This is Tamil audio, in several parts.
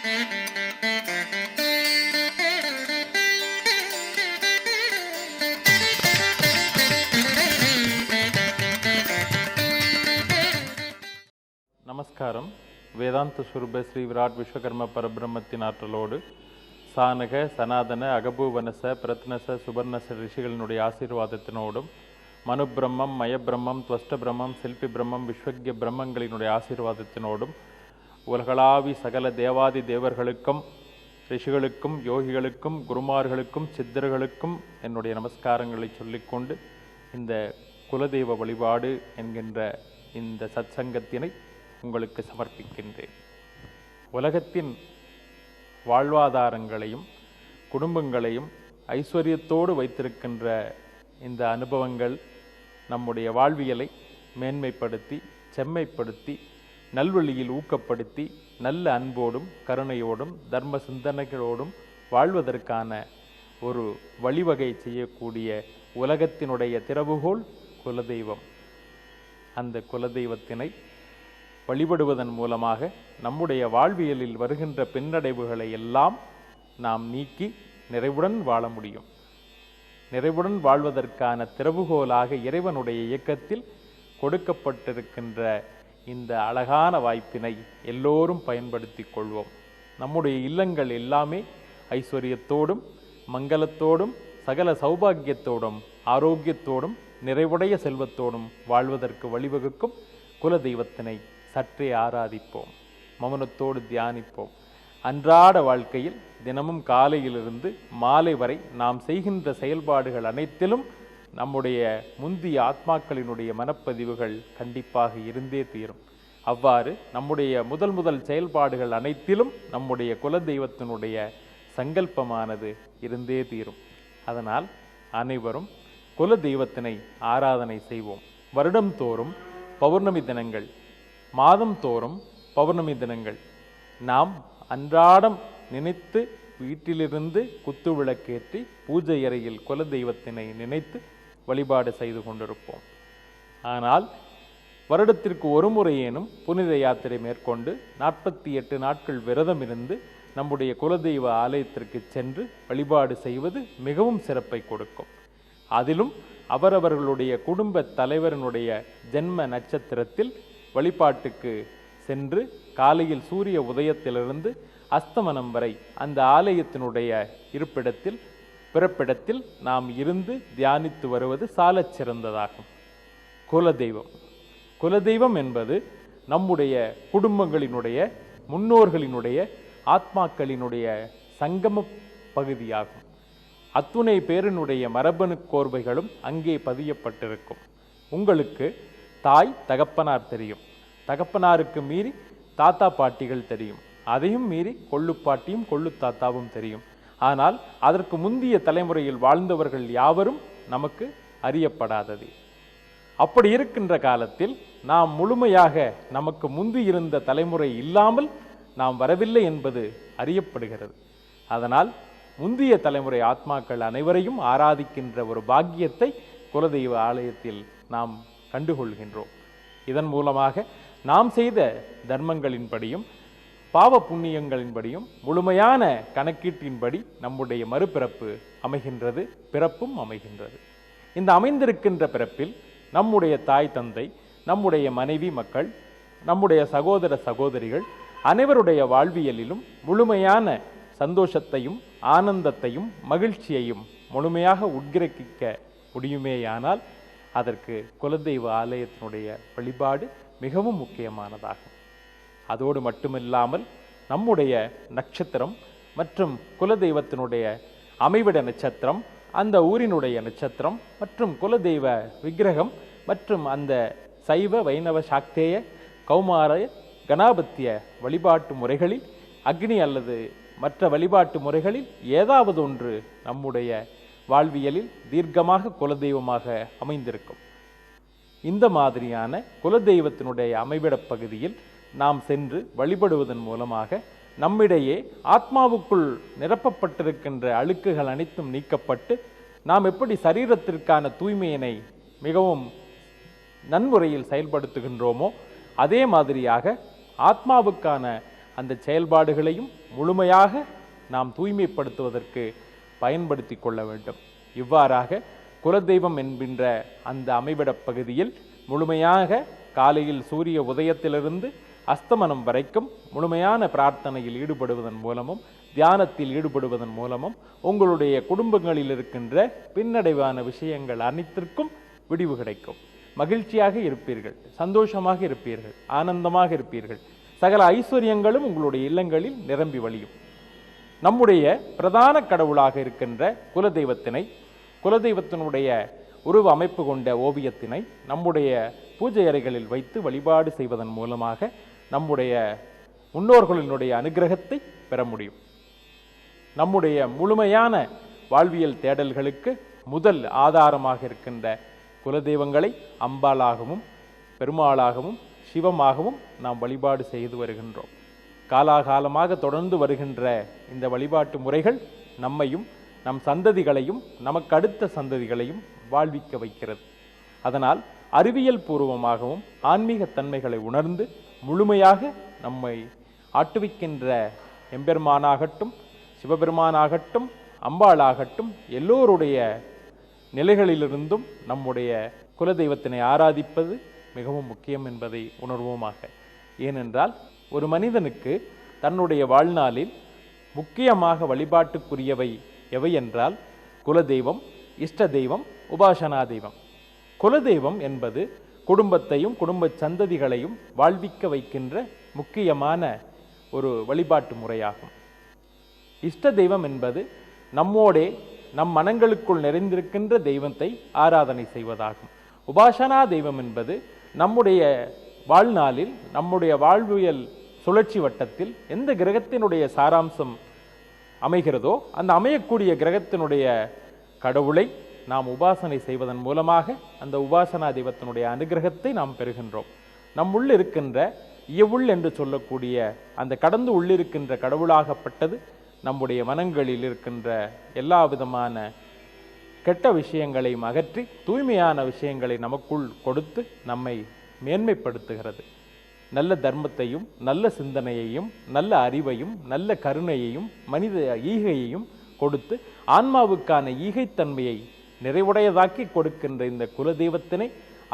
நமஸ்காரம். வேதாந்த சுரூப ஸ்ரீ விராட் விஸ்வகர்ம பரபிரம்மத்தின் ஆற்றலோடு சானக சனாதன அகபூவனச பிரத்னச சுபர்ணச ரிஷிகளினுடைய ஆசீர்வாதத்தினோடும் மனுபிரம்மம் மயபிரம்மம் துவஷ்ட பிரம்மம் சில்பி பிரம்மம் விஸ்வக்ய பிரம்மங்களினுடைய ஆசீர்வாதத்தினோடும் உலகளாவி சகல தேவாதி தேவர்களுக்கும் ரிஷிகளுக்கும் யோகிகளுக்கும் குருமார்களுக்கும் சித்தர்களுக்கும் என்னுடைய நமஸ்காரங்களை சொல்லிக்கொண்டு இந்த குலதெய்வ வழிபாடு என்கின்ற இந்த சத்சங்கத்தினை உங்களுக்கு சமர்ப்பிக்கின்றேன். உலகத்தின் வாழ்வாதாரங்களையும் குடும்பங்களையும் ஐஸ்வர்யத்தோடு வைத்திருக்கின்ற இந்த அனுபவங்கள் நம்முடைய வாழ்வியலை மேன்மைப்படுத்தி செம்மைப்படுத்தி நல்வழியில் ஊக்கப்படுத்தி நல்ல அன்போடும் கருணையோடும் தர்ம சிந்தனைகளோடும் வாழ்வதற்கான ஒரு வழிவகை செய்யக்கூடிய உலகத்தினுடைய திறவுகோல் குலதெய்வம். அந்த குலதெய்வத்தினை வழிபடுவதன் மூலமாக நம்முடைய வாழ்வியலில் வருகின்ற பின்னடைவுகளை எல்லாம் நாம் நீக்கி நிறைவுடன் வாழ முடியும். நிறைவுடன் வாழ்வதற்கான திறவுகோலாக இறைவனுடைய இயக்கத்தில் கொடுக்கப்பட்டிருக்கின்ற இந்த அழகான வாய்ப்பினை எல்லோரும் பயன்படுத்தி கொள்வோம். நம்முடைய இல்லங்கள் எல்லாமே ஐஸ்வர்யத்தோடும் மங்களத்தோடும் சகல சௌபாகியத்தோடும் ஆரோக்கியத்தோடும் நிறைவுடைய செல்வத்தோடும் வாழ்வதற்கு வழிவகுக்கும் குலதெய்வத்தினை சற்றே ஆராதிப்போம் மௌனத்தோடு தியானிப்போம். அன்றாட வாழ்க்கையில் தினமும் காலையிலிருந்து மாலை வரை நாம் செய்கின்ற செயல்பாடுகள் அனைத்திலும் நம்முடைய முந்திய ஆத்மாக்களினுடைய மனப்பதிவுகள் கண்டிப்பாக இருந்தே தீரும். அவ்வாறு நம்முடைய முதல் முதல் செயல்பாடுகள் அனைத்திலும் நம்முடைய குலதெய்வத்தினுடைய சங்கல்பமானது இருந்தே தீரும். அதனால் அனைவரும் குல தெய்வத்தினை ஆராதனை செய்வோம். வருடம் தோறும் பௌர்ணமி தினங்கள் மாதம் தோறும் பௌர்ணமி தினங்கள். நாம் அன்றாடம் நினைத்து வீட்டிலிருந்து குத்து விளக்கேற்றி பூஜை அறையில் குல தெய்வத்தினை நினைத்து வழிபாடு செய்து கொண்டிருப்போம். ஆனால் வருடத்திற்கு ஒரு முறையேனும் புனித யாத்திரை மேற்கொண்டு நாற்பத்தி எட்டு நாட்கள் விரதம் இருந்து நம்முடைய குலதெய்வ ஆலயத்திற்கு சென்று வழிபாடு செய்வது மிகவும் சிறப்பை கொடுக்கும். அதிலும் அவரவர்களுடைய குடும்ப தலைவரினுடைய ஜென்ம நட்சத்திரத்தில் வழிபாட்டுக்கு சென்று காலையில் சூரிய உதயத்திலிருந்து அஸ்தமனம் வரை அந்த ஆலயத்தினுடைய இருப்பிடத்தில் பிறப்பிடத்தில் நாம் இருந்து தியானித்து வருவது சாலச் சிறந்ததாகும். குலதெய்வம். குலதெய்வம் என்பது நம்முடைய குடும்பங்களினுடைய முன்னோர்களினுடைய ஆத்மாக்களினுடைய சங்கம பகுதியாகும். அத்துணை பேரினுடைய மரபணு கோர்வைகளும் அங்கே பதியப்பட்டிருக்கும். உங்களுக்கு தாய் தகப்பனார் தெரியும். தகப்பனாருக்கு மீறி தாத்தா பாட்டிகள் தெரியும். அதையும் மீறி கொள்ளு பாட்டியும் கொள்ளு தாத்தாவும் தெரியும். ஆனால் அதற்கு முந்திய தலைமுறையில் வாழ்ந்தவர்கள் யாவரும் நமக்கு அறியப்படாதது. அப்படி இருக்கின்ற காலத்தில் நாம் முழுமையாக நமக்கு முந்தி இருந்த தலைமுறை இல்லாமல் நாம் வரவில்லை என்பது அறியப்படுகிறது. அதனால் முந்திய தலைமுறை ஆத்மாக்கள் அனைவரையும் ஆராதிக்கின்ற ஒரு பாக்கியத்தை குலதெய்வ ஆலயத்தில் நாம் கண்டுகொள்கின்றோம். இதன் மூலமாக நாம் செய்த தர்மங்களின்படியும் பாவ புண்ணியங்களின்படியும் முழுமையான கணக்கீட்டின்படி நம்முடைய மறுபிறப்பு அமைகின்றது பிறப்பும் அமைகின்றது. இந்த அமைந்திருக்கின்ற பிறப்பில் நம்முடைய தாய் தந்தை நம்முடைய மனைவி மக்கள் நம்முடைய சகோதர சகோதரிகள் அனைவருடைய வாழ்வியலிலும் முழுமையான சந்தோஷத்தையும் ஆனந்தத்தையும் மகிழ்ச்சியையும் முழுமையாக உட்கிரகிக்க முடியுமேயானால் அதற்கு குலதெய்வ ஆலயத்தினுடைய வழிபாடு மிகவும் முக்கியமானதாகும். அதோடு மட்டுமில்லாமல் நம்முடைய நட்சத்திரம் மற்றும் குலதெய்வத்தினுடைய அமைவிட நட்சத்திரம் அந்த ஊரினுடைய நட்சத்திரம் மற்றும் குலதெய்வ விக்கிரகம் மற்றும் அந்த சைவ வைணவ சாக்தேய கௌமார கணாபத்திய வழிபாட்டு முறைகளில் அக்னி அல்லது மற்ற வழிபாட்டு முறைகளில் ஏதாவது ஒன்று நம்முடைய வாழ்வியலில் தீர்க்கமாக குலதெய்வமாக அமைந்திருக்கும். இந்த மாதிரியான குலதெய்வத்தினுடைய அமைவிடப் பகுதியில் நாம் சென்று வழிபடுவதன் மூலமாக நம்மிடையே ஆத்மாவுக்குள் நிரப்பப்பட்டிருக்கின்ற அழுக்குகள் அனைத்தும் நீக்கப்பட்டு நாம் எப்படி சரீரத்திற்கான தூய்மையினை மிகவும் நன்முறையில் செயல்படுத்துகின்றோமோ அதே மாதிரியாக ஆத்மாவுக்கான அந்த செயல்பாடுகளையும் முழுமையாக நாம் தூய்மைப்படுத்துவதற்கு பயன்படுத்தி கொள்ள வேண்டும். இவ்வாறாக குலதெய்வம் என்கின்ற அந்த அமைவிடப் பகுதியில் முழுமையாக காலையில் சூரிய உதயத்திலிருந்து அஸ்தமனம் வரைக்கும் முழுமையான பிரார்த்தனையில் ஈடுபடுவதன் மூலமும் தியானத்தில் ஈடுபடுவதன் மூலமும் உங்களுடைய குடும்பங்களில் இருக்கின்ற பின்னடைவான விஷயங்கள் அனைத்திற்கும் விடிவு கிடைக்கும். மகிழ்ச்சியாக இருப்பீர்கள் சந்தோஷமாக இருப்பீர்கள் ஆனந்தமாக இருப்பீர்கள். சகல ஐஸ்வர்யங்களும் உங்களுடைய இல்லங்களில் நிரம்பி வழியும். நம்முடைய பிரதான கடவுளாக இருக்கின்ற குலதெய்வத்தினை குலதெய்வத்தினுடைய உருவ அமைப்பு கொண்ட ஓவியத்தினை நம்முடைய பூஜை அறைகளில் வைத்து வழிபாடு செய்வதன் மூலமாக நம்முடைய முன்னோர்களினுடைய அனுகிரகத்தை பெற முடியும். நம்முடைய முழுமையான வாழ்வியல் தேடல்களுக்கு முதல் ஆதாரமாக இருக்கின்ற குலதெய்வங்களை அம்பாளாகவும் பெருமாளாகவும் சிவமாகவும் நாம் வழிபாடு செய்து வருகின்றோம். காலாகாலமாக தொடர்ந்து வருகின்ற இந்த வழிபாட்டு முறைகள் நம்மையும் நம் சந்ததிகளையும் நமக்கு அடுத்த சந்ததிகளையும் வாழ்விக்க வைக்கிறது. அதனால் அறிவியல் பூர்வமாகவும் ஆன்மீக தன்மைகளை உணர்ந்து முழுமையாக நம்மை ஆட்டுவிக்கின்ற எம்பெருமானாகட்டும் சிவபெருமானாகட்டும் அம்பாளாகட்டும் எல்லோருடைய நிலைகளிலிருந்தும் நம்முடைய குலதெய்வத்தினை ஆராதிப்பது மிகவும் முக்கியம் என்பதை உணர்வோமாக. ஏனென்றால் ஒரு மனிதனுக்கு தன்னுடைய வாழ்நாளில் முக்கியமாக வழிபாட்டுக்குரியவை எவை என்றால் குலதெய்வம் இஷ்ட தெய்வம் உபாசனா தெய்வம். குலதெய்வம் என்பது குடும்பத்தையும் குடும்ப சந்ததிகளையும் வாழ்விக்க வைக்கின்ற முக்கியமான ஒரு வழிபாட்டு முறையாகும். இஷ்ட தெய்வம் என்பது நம்மோடே நம் மனங்களுக்குள் நிறைந்திருக்கின்ற தெய்வத்தை ஆராதனை செய்வதாகும். உபாசனா தெய்வம் என்பது நம்முடைய வாழ்நாளில் நம்முடைய வாழ்வியல் சுழற்சி வட்டத்தில் எந்த கிரகத்தினுடைய சாராம்சம் அமைகிறதோ அந்த அமையக்கூடிய கிரகத்தினுடைய கடவுளை நாம் உபாசனை செய்வதன் மூலமாக அந்த உபாசனா தெய்வத்தினுடைய அனுகிரகத்தை நாம் பெறுகின்றோம். நம்முள் இருக்கின்ற இயவுள் என்று சொல்லக்கூடிய அந்த கடந்து உள்ளிருக்கின்ற கடவுளாகப்பட்டது நம்முடைய மனங்களில் இருக்கின்ற எல்லா விதமான கெட்ட விஷயங்களையும் அகற்றி தூய்மையான விஷயங்களை நமக்குள் கொடுத்து நம்மை மேன்மைப்படுத்துகிறது. நல்ல தர்மத்தையும் நல்ல சிந்தனையையும் நல்ல அறிவையும் நல்ல கருணையையும் மனித ஈகையையும் கொடுத்து ஆன்மாவுக்கான ஈகைத்தன்மையை நிறைவுடையதாக்கி கொடுக்கின்ற இந்த குலதெய்வத்தினை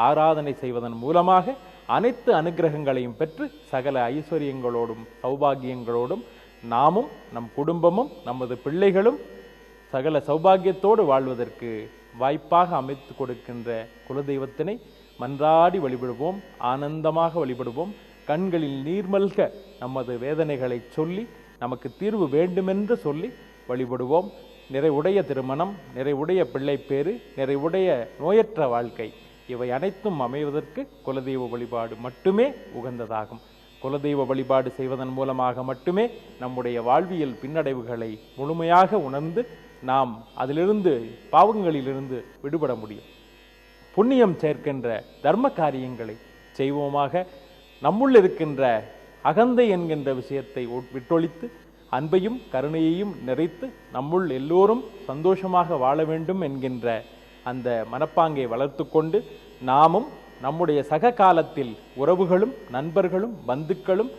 ஆராதனை செய்வதன் மூலமாக அனைத்து அனுகிரகங்களையும் பெற்று சகல ஐஸ்வர்யங்களோடும் சௌபாகியங்களோடும் நாமும் நம் குடும்பமும் நமது பிள்ளைகளும் சகல சௌபாகியத்தோடு வாழ்வதற்கு வாய்ப்பாக அமைத்து கொடுக்கின்ற குலதெய்வத்தினை மன்றாடி வழிபடுவோம் ஆனந்தமாக வழிபடுவோம். கண்களில் நீர்மல்க நமது வேதனைகளை சொல்லி நமக்கு தீர்வு வேண்டுமென்று சொல்லி வழிபடுவோம். நிறைவுடைய திருமணம் நிறைவுடைய பிள்ளைப்பேறு நிறைவுடைய நோயற்ற வாழ்க்கை. இவை அனைத்தும் அமைவதற்கு குலதெய்வ வழிபாடு மட்டுமே உகந்ததாகும். குலதெய்வ வழிபாடு செய்வதன் மூலமாக மட்டுமே நம்முடைய வாழ்வியல் பின்னடைவுகளை முழுமையாக உணர்ந்து நாம் அதிலிருந்து பாவங்களிலிருந்து விடுபட முடியும். புண்ணியம் சேர்க்கின்ற தர்ம காரியங்களை செய்வோமாக. நம்முள் இருக்கின்ற அகந்தை என்கின்ற விஷயத்தை விட்டொழித்து அன்பையும் கருணையையும் நிறைத்து நம்முள் எல்லோரும் சந்தோஷமாக வாழ வேண்டும் என்கின்ற அந்த மனப்பாங்கை வளர்த்துக்கொண்டு நாமும் நம்முடைய சக காலத்தில் உறவுகளும் நண்பர்களும் பந்துக்களும்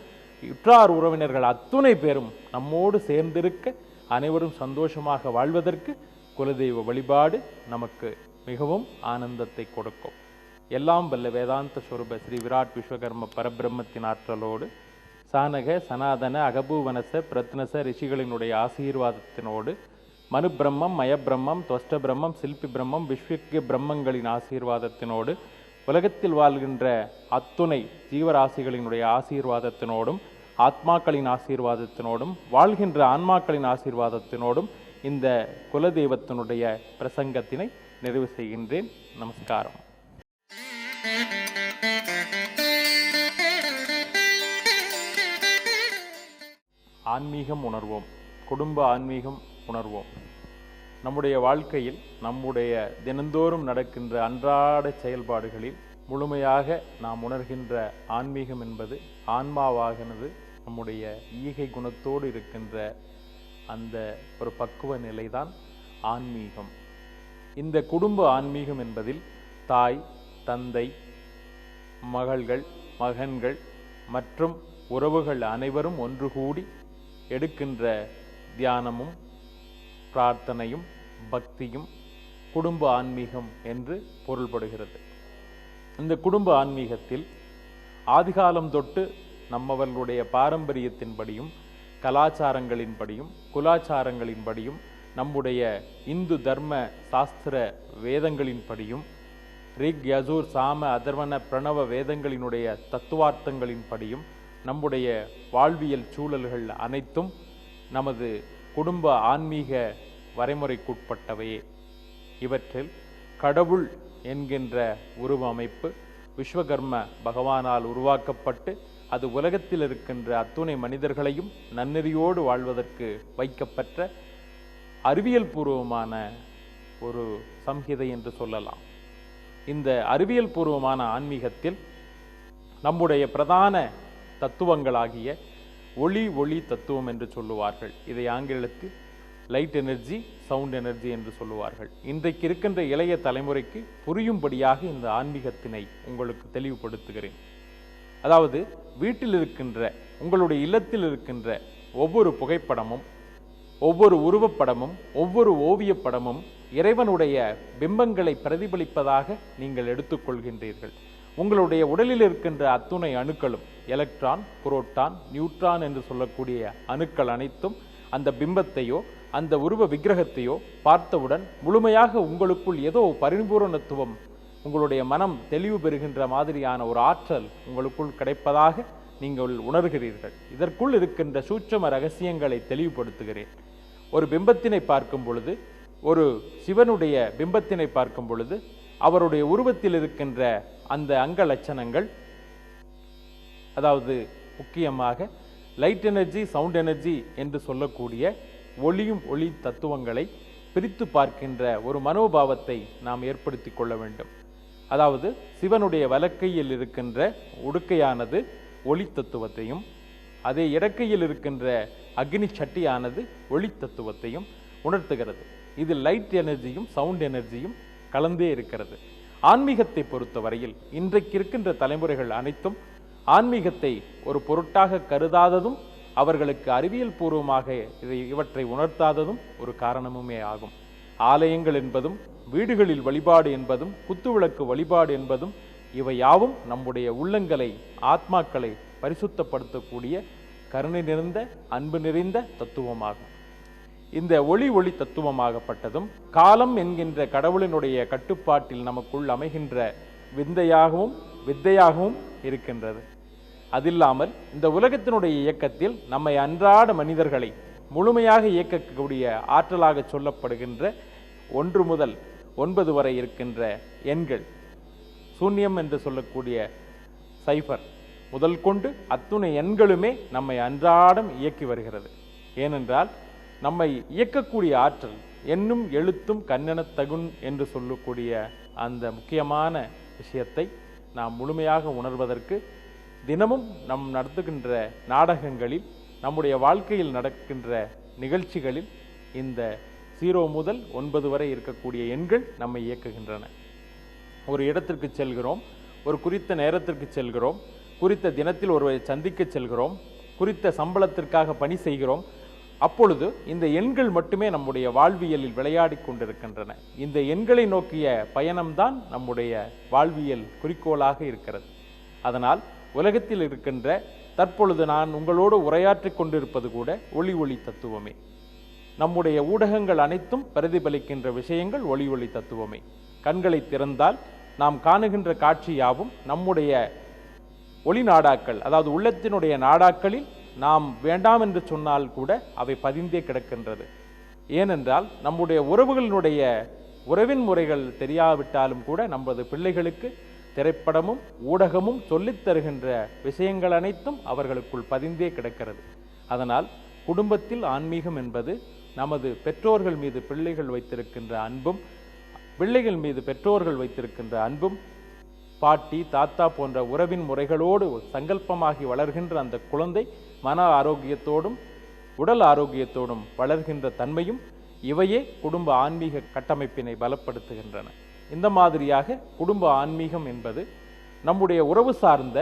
உற்றார் உறவினர்கள் அத்துணை பேரும் நம்மோடு சேர்ந்திருக்க அனைவரும் சந்தோஷமாக வாழ்வதற்கு குலதெய்வ வழிபாடு நமக்கு மிகவும் ஆனந்தத்தை கொடுக்கும். எல்லாம் வல்ல வேதாந்த ஸ்வரூப ஸ்ரீ விராட் விஸ்வகர்ம பரபிரம்மத்தின் ஆற்றலோடு சானக சனாதன அகபூவனச பிரத்னச ரிஷிகளினுடைய ஆசீர்வாதத்தினோடு மனு பிரம்மம் மயப்பிரம்மம் தொஷ்ட பிரம்மம் சில்பி பிரம்மம் விஸ்வக்கிய பிரம்மங்களின் ஆசீர்வாதத்தினோடு உலகத்தில் வாழ்கின்ற அத்துணை ஜீவராசிகளினுடைய ஆசீர்வாதத்தினோடும் ஆத்மாக்களின் ஆசீர்வாதத்தினோடும் வாழ்கின்ற ஆன்மாக்களின் ஆசீர்வாதத்தினோடும் இந்த குலதெய்வத்தினுடைய பிரசங்கத்தினை நிறைவு செய்கின்றேன். நமஸ்காரம். ஆன்மீகம் உணர்வோம். குடும்ப ஆன்மீகம் உணர்வோம். நம்முடைய வாழ்க்கையில் நம்முடைய தினந்தோறும் நடக்கின்ற அன்றாட செயல்பாடுகளில் முழுமையாக நாம் உணர்கின்ற ஆன்மீகம் என்பது ஆன்மாவாகனது நம்முடைய ஈகை குணத்தோடு இருக்கின்ற அந்த ஒரு பக்குவ நிலைதான் ஆன்மீகம். இந்த குடும்ப ஆன்மீகம் என்பதில் தாய் தந்தை மகள்கள் மகன்கள் மற்றும் உறவுகள் அனைவரும் ஒன்று கூடி எடுக்கின்ற தியானமும் பிரார்த்தனையும் பக்தியும் குடும்ப ஆன்மீகம் என்று பொருள்படுகிறது. இந்த குடும்ப ஆன்மீகத்தில் ஆதிகாலம் தொட்டு நம்மவர்களுடைய பாரம்பரியத்தின்படியும் கலாச்சாரங்களின்படியும் குலாச்சாரங்களின்படியும் நம்முடைய இந்து தர்ம சாஸ்திர வேதங்களின்படியும் ரிக் யசூர் சாம அதர்வன பிரணவ வேதங்களினுடைய தத்துவார்த்தங்களின்படியும் நம்முடைய வாழ்வியல் சூழல்கள் அனைத்தும் நமது குடும்ப ஆன்மீக வரைமுறைக்குட்பட்டவையே. இவற்றில் கடவுள் என்கின்ற உருவ அமைப்பு விஸ்வகர்ம பகவானால் உருவாக்கப்பட்டு அது உலகத்தில் இருக்கின்ற அத்துணை மனிதர்களையும் நன்னெறியோடு வாழ்வதற்கு வைக்கப்பட்ட அறிவியல் பூர்வமான ஒரு சம்ஹிதை என்று சொல்லலாம். இந்த அறிவியல் பூர்வமான ஆன்மீகத்தில் நம்முடைய பிரதான தத்துவங்களாகிய ஒளி ஒளி தத்துவம் என்று சொல்லுவார்கள். இதை ஆங்கிலத்தில் லைட் எனர்ஜி சவுண்ட் எனர்ஜி என்று சொல்லுவார்கள். இன்றைக்கு இருக்கின்ற இளைய தலைமுறைக்கு புரியும்படியாக இந்த ஆன்மீகத்தினை உங்களுக்கு தெளிவுபடுத்துகிறேன். அதாவது வீட்டில் இருக்கின்ற உங்களுடைய இல்லத்தில் இருக்கின்ற ஒவ்வொரு புகைப்படமும் ஒவ்வொரு உருவப்படமும் ஒவ்வொரு ஓவியப்படமும் இறைவனுடைய பிம்பங்களை பிரதிபலிப்பதாக நீங்கள் எடுத்துக்கொள்கின்றீர்கள். உங்களுடைய உடலில் இருக்கின்ற அத்துணை அணுக்களும் எலக்ட்ரான் புரோட்டான் நியூட்ரான் என்று சொல்லக்கூடிய அணுக்கள் அனைத்தும் அந்த பிம்பத்தையோ அந்த உருவ விக்கிரகத்தையோ பார்த்தவுடன் முழுமையாக உங்களுக்குள் ஏதோ பரிபூரணத்துவம் உங்களுடைய மனம் தெளிவு பெறுகின்ற மாதிரியான ஒரு ஆற்றல் உங்களுக்குள் கிடைப்பதாக நீங்கள் உணர்கிறீர்கள். இதற்குள் இருக்கின்ற சூட்சம ரகசியங்களை தெளிவுபடுத்துகிறேன். ஒரு பிம்பத்தினை பார்க்கும் பொழுது ஒரு சிவனுடைய பிம்பத்தினை பார்க்கும் பொழுது அவருடைய உருவத்தில் இருக்கின்ற அந்த அங்க லட்சணங்கள் அதாவது முக்கியமாக லைட் எனர்ஜி சவுண்ட் எனர்ஜி என்று சொல்லக்கூடிய ஒளியும் ஒளி தத்துவங்களை பிரித்து பார்க்கின்ற ஒரு மனோபாவத்தை நாம் ஏற்படுத்தி கொள்ள வேண்டும். அதாவது சிவனுடைய வலக்கையில் இருக்கின்ற உடுக்கையானது ஒளி தத்துவத்தையும் அதே இடக்கையில் இருக்கின்ற அக்னி சட்டியானது ஒளி தத்துவத்தையும் உணர்த்துகிறது. இது லைட் எனர்ஜியும் சவுண்ட் எனர்ஜியும் கலந்தே இருக்கிறது. ஆன்மீகத்தை பொறுத்தவரையில் இன்றைக்கு இருக்கின்ற தலைமுறைகள் அனைத்தும் ஆன்மீகத்தை ஒரு பொருட்டாக கருதாததும் அவர்களுக்கு அறிவியல் பூர்வமாக இதை இவற்றை உணர்த்தாததும் ஒரு காரணமுமே ஆகும். ஆலயங்கள் என்பதும் வீடுகளில் வழிபாடு என்பதும் குத்துவிளக்கு வழிபாடு என்பதும் இவையாவும் நம்முடைய உள்ளங்களை ஆத்மாக்களை பரிசுத்தப்படுத்தக்கூடிய கருணை நிறைந்த அன்பு நிறைந்த தத்துவமாகும். இந்த ஒளி ஒளி தத்துவமாகப்பட்டதும் காலம் என்கின்ற கடவுளினுடைய கட்டுப்பாட்டில் நமக்குள் அமைகின்ற விந்தையாகவும் வித்தையாகவும் இருக்கின்றது. அதில்லாமல் இந்த உலகத்தினுடைய இயக்கத்தில் நம்மை அன்றாட மனிதர்களை முழுமையாக இயக்கக்கூடிய ஆற்றலாக சொல்லப்படுகின்ற ஒன்று முதல் ஒன்பது வரை இருக்கின்ற எண்கள். சூன்யம் என்று சொல்லக்கூடிய சைஃபர் முதல் கொண்டு அத்துணை எண்களுமே நம்மை அன்றாடம் இயக்கி வருகிறது. ஏனென்றால் நம்மை இயக்கக்கூடிய ஆற்றல் என்னும் எழுத்தும் கண்ணெனத் தகுன் என்று சொல்லக்கூடிய அந்த முக்கியமான விஷயத்தை நாம் முழுமையாக உணர்வதற்கு தினமும் நம் நடத்துகின்ற நாடகங்களில் நம்முடைய வாழ்க்கையில் நடக்கின்ற நிகழ்ச்சிகளில் இந்த ஜீரோ முதல் ஒன்பது வரை இருக்கக்கூடிய எண்கள் நம்மை இயக்குகின்றன. ஒரு இடத்திற்கு செல்கிறோம் ஒரு குறித்த நேரத்திற்கு செல்கிறோம் குறித்த தினத்தில் ஒருவரை சந்திக்க செல்கிறோம் குறித்த சம்பளத்திற்காக பணி செய்கிறோம் அப்பொழுது இந்த எண்கள் மட்டுமே நம்முடைய வாழ்வியலில் விளையாடிக் கொண்டிருக்கின்றன. இந்த எண்களை நோக்கிய பயணம்தான் நம்முடைய வாழ்வியல் குறிக்கோளாக இருக்கிறது. அதனால் உலகத்தில் இருக்கின்ற தற்பொழுது நான் உங்களோடு உரையாற்றிக் கொண்டிருப்பது கூட ஒளி ஒளி தத்துவமே. நம்முடைய ஊடகங்கள் அனைத்தும் பிரதிபலிக்கின்ற விஷயங்கள் ஒளி ஒளி தத்துவமே. கண்களை திறந்தால் நாம் காணுகின்ற காட்சி யாவும் நம்முடைய ஒளி நாடாக்கள் அதாவது உள்ளத்தினுடைய நாடாக்களில் நாம் வேண்டாம் என்று சொன்னால் கூட அவை பதிந்தே கிடக்கின்றது. ஏனென்றால் நம்முடைய உறவுகளினுடைய உறவின் முறைகள் தெரியாவிட்டாலும் கூட நமது பிள்ளைகளுக்கு திரைப்படமும் ஊடகமும் சொல்லித் தருகின்ற விஷயங்கள் அனைத்தும் அவர்களுக்குள் பதிந்தே கிடக்கிறது. அதனால் குடும்பத்தில் ஆன்மீகம் என்பது நமது பெற்றோர்கள் மீது பிள்ளைகள் வைத்திருக்கின்ற அன்பும் பிள்ளைகள் மீது பெற்றோர்கள் வைத்திருக்கின்ற அன்பும் பாட்டி தாத்தா போன்ற உறவின் முறைகளோடு சங்கல்பமாகி வளர்கின்ற அந்த குழந்தை மன ஆரோக்கியத்தோடும் உடல் ஆரோக்கியத்தோடும் வளர்கின்ற தன்மையும் இவையே குடும்ப ஆன்மீக கட்டமைப்பினை பலப்படுத்துகின்றன. இந்த மாதிரியாக குடும்ப ஆன்மீகம் என்பது நம்முடைய உறவு சார்ந்த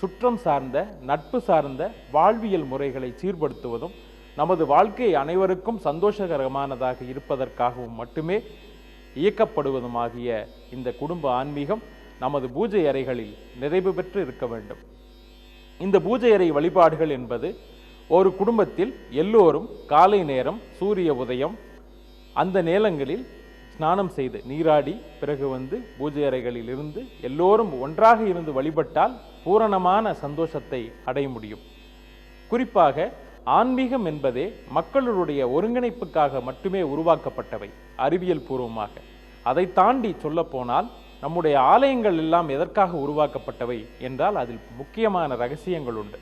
சுற்றம் சார்ந்த நட்பு சார்ந்த வாழ்வியல் முறைகளை சீர்படுத்துவதும் நமது வாழ்க்கை அனைவருக்கும் சந்தோஷகரமானதாக இருப்பதற்காகவும் மட்டுமே இயக்கப்படுவதுமாகிய இந்த குடும்ப ஆன்மீகம் நமது பூஜை அறைகளில் நிறைவு பெற்று இருக்க வேண்டும். இந்த பூஜை அறை வழிபாடுகள் என்பது ஒரு குடும்பத்தில் எல்லோரும் காலை நேரம் சூரிய உதயம் அந்த நேரங்களில் ஸ்நானம் செய்து நீராடி பிறகு வந்து பூஜை அறைகளில் இருந்து எல்லோரும் ஒன்றாக இருந்து வழிபட்டால் பூரணமான சந்தோஷத்தை அடைய முடியும். குறிப்பாக ஆன்மீகம் என்பதே மக்களுடைய ஒருங்கிணைப்புக்காக மட்டுமே உருவாக்கப்பட்டவை அறிவியல் பூர்வமாக. அதை தாண்டி சொல்லப்போனால் நம்முடைய ஆலயங்கள் எல்லாம் எதற்காக உருவாக்கப்பட்டவை என்றால் அதில் முக்கியமான ரகசியங்கள் உண்டு.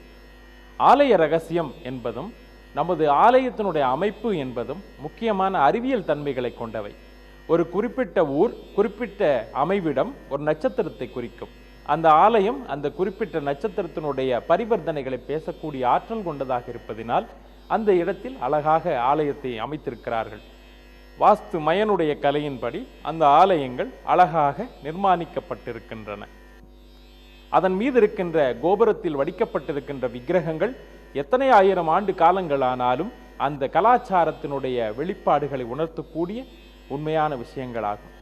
ஆலய ரகசியம் என்பதும் நமது ஆலயத்தினுடைய அமைப்பு என்பதும் முக்கியமான அறிவியல் தன்மைகளை கொண்டவை. ஒரு குறிப்பிட்ட ஊர் குறிப்பிட்ட அமைவிடம் ஒரு நட்சத்திரத்தை குறிக்கும். அந்த ஆலயம் அந்த குறிப்பிட்ட நட்சத்திரத்தினுடைய பரிவர்த்தனைகளை பேசக்கூடிய ஆற்றல் கொண்டதாக இருப்பதினால் அந்த இடத்தில் அழகாக ஆலயத்தை அமைத்திருக்கிறார்கள். வாஸ்து மயனுடைய கலையின்படி அந்த ஆலயங்கள் அழகாக நிர்மாணிக்கப்பட்டிருக்கின்றன. அதன் மீது இருக்கின்ற கோபுரத்தில் வடிக்கப்பட்டிருக்கின்ற விக்கிரகங்கள் எத்தனை ஆயிரம் ஆண்டு காலங்களானாலும் அந்த கலாச்சாரத்தினுடைய வெளிப்பாடுகளை உணர்த்தக்கூடிய உண்மையான விஷயங்களாகும்.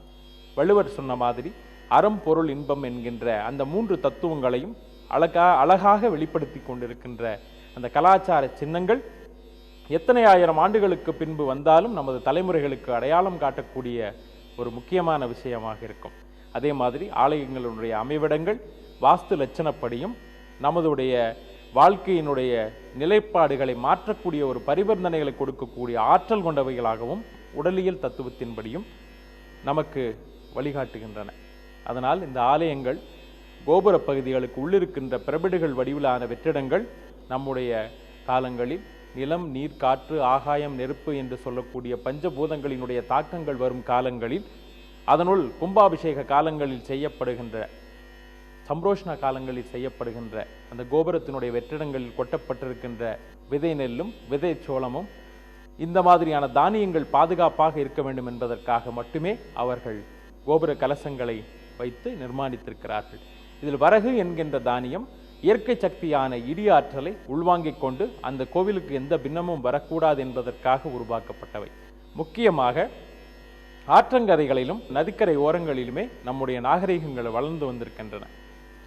வள்ளுவர் சொன்ன மாதிரி அறம் பொருள் இன்பம் என்கின்ற அந்த மூன்று தத்துவங்களையும் அழகா அழகாக வெளிப்படுத்தி கொண்டிருக்கின்ற அந்த கலாச்சார சின்னங்கள் எத்தனை ஆயிரம் ஆண்டுகளுக்கு பின்பு வந்தாலும் நமது தலைமுறைகளுக்கு அடையாளம் காட்டக்கூடிய ஒரு முக்கியமான விஷயமாக இருக்கும். அதே மாதிரி ஆலயங்களுடைய அமைவிடங்கள் வாஸ்து லட்சணப்படியும் நமதுடைய வாழ்க்கையினுடைய நிலைப்பாடுகளை மாற்றக்கூடிய ஒரு பரிவர்த்தனைகளை கொடுக்கக்கூடிய ஆற்றல் கொண்டவைகளாகவும் உடலியல் தத்துவத்தின்படியும் நமக்கு வழிகாட்டுகின்றன. அதனால் இந்த ஆலயங்கள் கோபுர பகுதிகளுக்கு உள்ளிருக்கின்ற பிரபிடுகள் வடிவிலான வெற்றிடங்கள் நம்முடைய காலங்களில் நிலம் நீர் காற்று ஆகாயம் நெருப்பு என்று சொல்லக்கூடிய பஞ்சபூதங்களினுடைய தாக்கங்கள் வரும் காலங்களில் அதனுள் கும்பாபிஷேக காலங்களில் செய்யப்படுகின்ற சம்ரோஷ்ண காலங்களில் செய்யப்படுகின்ற அந்த கோபுரத்தினுடைய வெற்றிடங்களில் கொட்டப்பட்டிருக்கின்ற விதை நெல்லும் விதை சோளமும் இந்த மாதிரியான தானியங்கள் பாதுகாப்பாக இருக்க வேண்டும் என்பதற்காக மட்டுமே அவர்கள் கோபுர கலசங்களை வைத்து நிர்மாணித்திருக்கிறார்கள். இதில் வரகு என்கின்ற தானியம் இயற்கை சக்தியான இடியாற்றலை உள்வாங்கிக் கொண்டு அந்த கோவிலுக்கு எந்த பின்னமும் வரக்கூடாது என்பதற்காக உருவாக்கப்பட்டவை. முக்கியமாக ஆற்றங்கரைகளிலும் நதிக்கரை ஓரங்களிலுமே நம்முடைய நாகரிகங்கள் வளர்ந்து வந்திருக்கின்றன.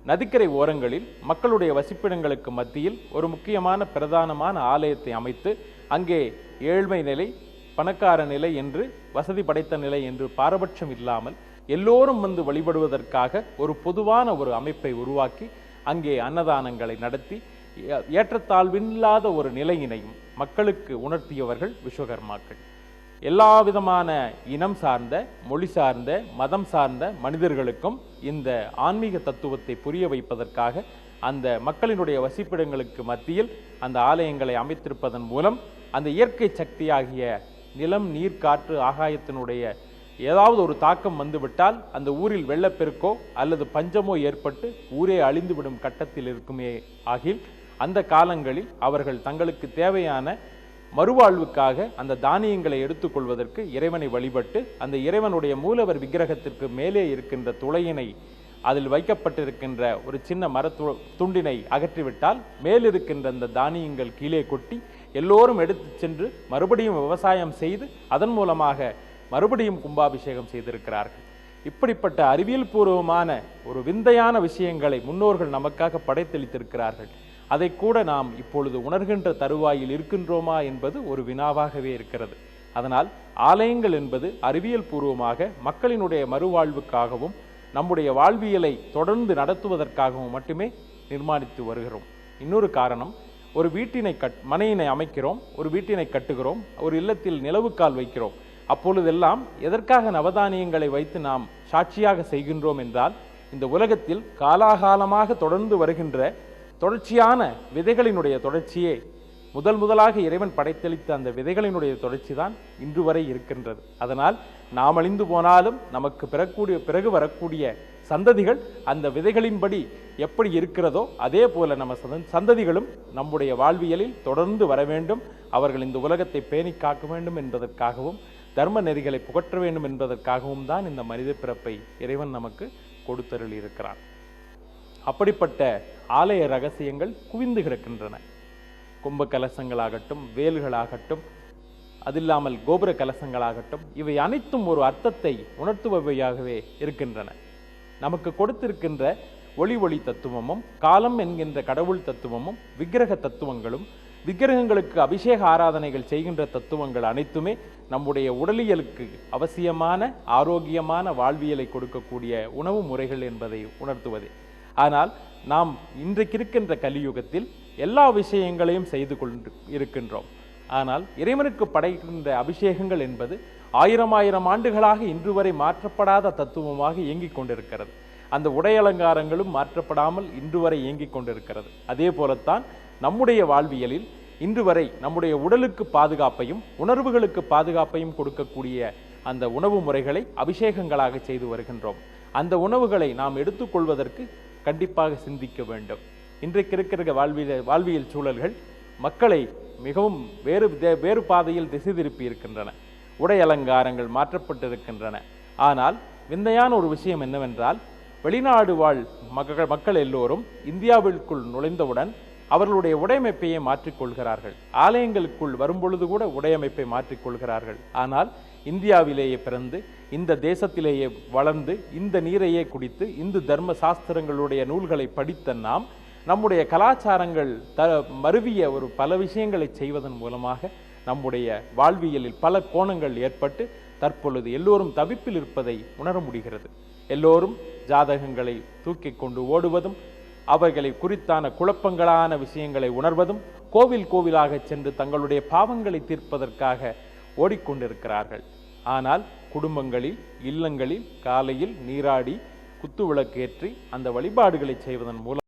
நதிக்கரை ஓரங்களில் மக்களுடைய வசிப்பிடங்களுக்கு மத்தியில் ஒரு முக்கியமான பிரதானமான ஆலயத்தை அமைத்து அங்கே ஏழ்மை நிலை பணக்கார நிலை என்று வசதி படைத்த நிலை என்று பாரபட்சம் இல்லாமல் எல்லோரும் வந்து வழிபடுவதற்காக ஒரு பொதுவான ஒரு அமைப்பை உருவாக்கி அங்கே அன்னதானங்களை நடத்தி ஏ- ஏற்றத்தாழ்வில்லாத ஒரு நிலையினையும் மக்களுக்கு உணர்த்தியவர்கள் விஸ்வகர்மாக்கள். எல்லா விதமான இனம் சார்ந்த மொழி சார்ந்த மதம் சார்ந்த மனிதர்களுக்கும் இந்த ஆன்மீக தத்துவத்தை புரிய வைப்பதற்காக அந்த மக்களினுடைய வசிப்பிடங்களுக்கு மத்தியில் அந்த ஆலயங்களை அமைத்திருப்பதன் மூலம் அந்த இயற்கை சக்தியாகிய நிலம் நீர் காற்று ஆகாயத்தினுடைய ஏதாவது ஒரு தாக்கம் வந்துவிட்டால் அந்த ஊரில் வெள்ளப்பெருக்கோ அல்லது பஞ்சமோ ஏற்பட்டு ஊரே அழிந்துவிடும் கட்டத்தில் இருக்குமே ஆகில் அந்த காலங்களில் அவர்கள் தங்களுக்கு தேவையான மறுவாழ்வுக்காக அந்த தானியங்களை எடுத்துக்கொள்வதற்கு இறைவனை வழிபட்டு அந்த இறைவனுடைய மூலவர் விக்கிரகத்திற்கு மேலே இருக்கின்ற துளையினை அதில் வைக்கப்பட்டிருக்கின்ற ஒரு சின்ன மரத்து துண்டினை அகற்றிவிட்டால் மேலிருக்கின்ற அந்த தானியங்கள் கீழே கொட்டி எல்லோரும் எடுத்து சென்று மறுபடியும் விவசாயம் செய்து அதன் மூலமாக மறுபடியும் கும்பாபிஷேகம் செய்திருக்கிறார்கள். இப்படிப்பட்ட அறிவியல் பூர்வமான ஒரு விந்தையான விஷயங்களை முன்னோர்கள் நமக்காக படைத்தளித்திருக்கிறார்கள். அதை கூட நாம் இப்பொழுது உணர்கின்ற தருவாயில் இருக்கின்றோமா என்பது ஒரு வினாவாகவே இருக்கிறது. அதனால் ஆலயங்கள் என்பது அறிவியல் பூர்வமாக மக்களினுடைய மறுவாழ்வுக்காகவும் நம்முடைய வாழ்வியலை தொடர்ந்து நடத்துவதற்காகவும் மட்டுமே நிர்மாணித்து வருகிறோம். இன்னொரு காரணம் ஒரு வீட்டினை கட் மனையினை அமைக்கிறோம் ஒரு வீட்டினை கட்டுகிறோம் ஒரு இல்லத்தில் நிலவுக்கால் வைக்கிறோம். அப்பொழுதெல்லாம் எதற்காக நவதானியங்களை வைத்து நாம் சாட்சியாக செய்கின்றோம் என்றால் இந்த உலகத்தில் காலாகாலமாக தொடர்ந்து வருகின்ற தொடர்ச்சியான விதைகளினுடைய தொடர்ச்சியே. முதல் முதலாக இறைவன் படைத்தளித்த அந்த விதைகளினுடைய தொடர்ச்சி தான் இன்று வரை இருக்கின்றது. அதனால் நாம் அழிந்து போனாலும் நமக்கு பிறக்கூடிய பிறகு வரக்கூடிய சந்ததிகள் அந்த விதைகளின்படி எப்படி இருக்கிறதோ அதே போல நம்ம சந்த- சந்ததிகளும் நம்முடைய வாழ்வியலில் தொடர்ந்து வர வேண்டும் அவர்கள் இந்த உலகத்தை பேணி காக்க வேண்டும் என்பதற்காகவும் தர்ம நெறிகளை புகற்ற வேண்டும் என்பதற்காகவும் தான் இந்த மனித பிறப்பை இறைவன் நமக்கு கொடுத்தருள் இருக்கிறான் அப்படிப்பட்ட ஆலய ரகசியங்கள் குவிந்து கிடக்கின்றன. கும்ப கலசங்களாகட்டும் வேல்களாகட்டும் அதில்லாமல் கோபுர கலசங்களாகட்டும் இவை அனைத்தும் ஒரு அர்த்தத்தை உணர்த்துபவையாகவே இருக்கின்றன. நமக்கு கொடுத்திருக்கின்ற ஒளி ஒளி தத்துவமும் காலம் என்கின்ற கடவுள் தத்துவமும் விக்கிரக தத்துவங்களும் விக்கிரகங்களுக்கு அபிஷேக ஆராதனைகள் செய்கின்ற தத்துவங்கள் அனைத்துமே நம்முடைய உடலியலுக்கு அவசியமான ஆரோக்கியமான வாழ்வியலை கொடுக்கக்கூடிய உணவு முறைகள் என்பதை உணர்த்துவது. ஆனால் நாம் இன்றைக்கு இருக்கின்ற கலியுகத்தில் எல்லா விஷயங்களையும் செய்து கொண்டு இருக்கின்றோம். ஆனால் இறைவனுக்கு படைக்கின்ற அபிஷேகங்கள் என்பது ஆயிரம் ஆயிரம் ஆண்டுகளாக இன்று வரை மாற்றப்படாத தத்துவமாக இயங்கிக் கொண்டிருக்கிறது. அந்த உடை அலங்காரங்களும் மாற்றப்படாமல் இன்று வரை இயங்கிக் கொண்டிருக்கிறது. அதே போலத்தான் நம்முடைய வாழ்வியலில் இன்று வரை நம்முடைய உடலுக்கு பாதுகாப்பையும் உணர்வுகளுக்கு பாதுகாப்பையும் கொடுக்கக்கூடிய அந்த உணவு முறைகளை அபிஷேகங்களாக செய்து வருகின்றோம். அந்த உணவுகளை நாம் எடுத்துக்கொள்வதற்கு கண்டிப்பாக சிந்திக்க வேண்டும். இன்றைக்கு இருக்கிற வாழ்வியல் வாழ்வியல் சூழல்கள் மக்களை மிகவும் வேறு தே- வேறு பாதையில் திசை திருப்பி இருக்கின்றன. உடை அலங்காரங்கள் மாற்றப்பட்டிருக்கின்றன. ஆனால் விந்தையான ஒரு விஷயம் என்னவென்றால் வெளிநாடு வாழ் மக்கள் மக்கள் எல்லோரும் இந்தியாவிற்குள் நுழைந்தவுடன் அவர்களுடைய உடையமைப்பையே மாற்றிக்கொள்கிறார்கள். ஆலயங்களுக்குள் வரும்பொழுது கூட உடையமைப்பை மாற்றிக்கொள்கிறார்கள். ஆனால் இந்தியாவிலேயே பிறந்து இந்த தேசத்திலேயே வளர்ந்து இந்த நீரையே குடித்து இந்து தர்ம சாஸ்திரங்களுடைய நூல்களை படித்த நாம் நம்முடைய கலாச்சாரங்கள் த மருவிய ஒரு பல விஷயங்களை செய்வதன் மூலமாக நம்முடைய வாழ்வியலில் பல கோணங்கள் ஏற்பட்டு தற்பொழுது எல்லோரும் தவிப்பில் இருப்பதை உணர முடிகிறது. எல்லோரும் ஜாதகங்களை தூக்கி கொண்டு ஓடுவதும் அவர்களை குறித்தான குழப்பங்களான விஷயங்களை உணர்வதும் கோவில் கோவிலாக சென்று தங்களுடைய பாவங்களை தீர்ப்பதற்காக ஓடிக்கொண்டிருக்கிறார்கள். ஆனால் குடும்பங்களில் இல்லங்களில் காலையில் நீராடி குத்து விளக்கேற்றி அந்த வழிபாடுகளை செய்வதன் மூலம்